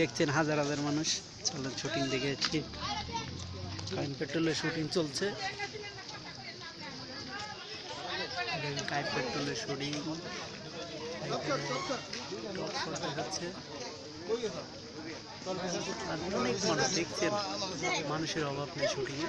দেখছেন হাজার হাজার মানুষ। চলেন শুটিং দেখে যাচ্ছি পেট্রোলের শুটিং চলছে। পেট্রোলের শুটিং দেখাচ্ছে অনেক মানুষ দেখছেন, মানুষের অভাব নেই শুটিংয়ে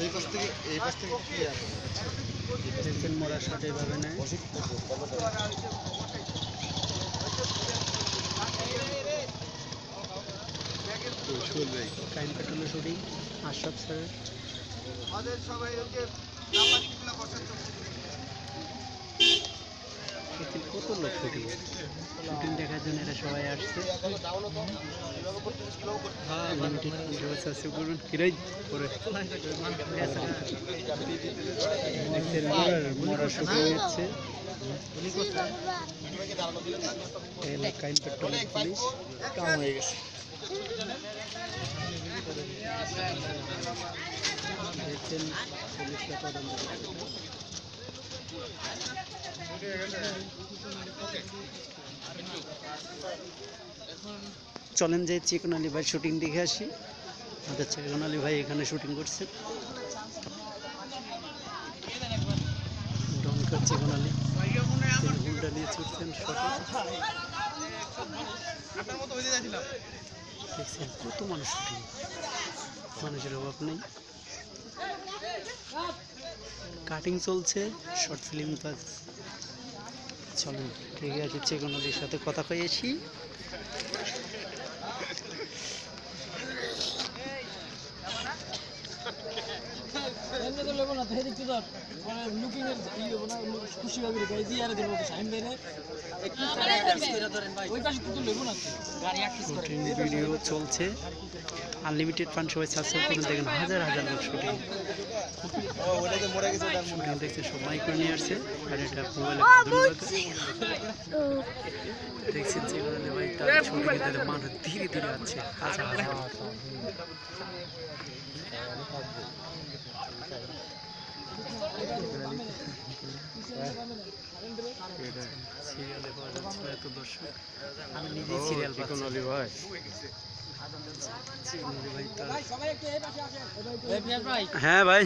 এই এই পাশ থেকে এইভাবে নেয়। কাইন পেট্রোলের শুটিং আশরাফ স্যারের দেখছেন কত লোক শুটিং জন্য এরা সবাই আসছে। কাম হয়ে গেছে। দেখছেন পুলিশকে তদন্ত করছে। চলেন যে চিকন আলী ভাই শুটিং দেখে আসি। আমাদের চিকন আলী ভাই এখানে শুটিং করছে। চিকন আলী নিয়ে ছুটছেন দেখছেন কত মানুষ শুটিং মানুষের অভাব নেই। কাটিং চলছে, শর্ট ফিল্ম কাজ চলেন, ঠিক আছে চেকন আলীর সাথে কথা শুটিং ভিডিও চলছে। আনলিমিটেড ফান্ড সবাই সাবস্ক্রাইব করুন দেখেন হাজার হাজার লোক শুটিং ও ওটাতে মরে গেছে ওটার মনে শুটিং দেখছে করে নিয়ে আসছে। আর এটা মোবাইলে দেখছেন চেকন আলী ভাই তার ছবি নিতে মানুষ ধীরে ধীরে আছে হাজার হাজার সিরিয়ালে পাওয়া যাচ্ছে এত দর্শক। আমি নিজেই সিরিয়াল পাচ্ছি হ্যাঁ ভাই।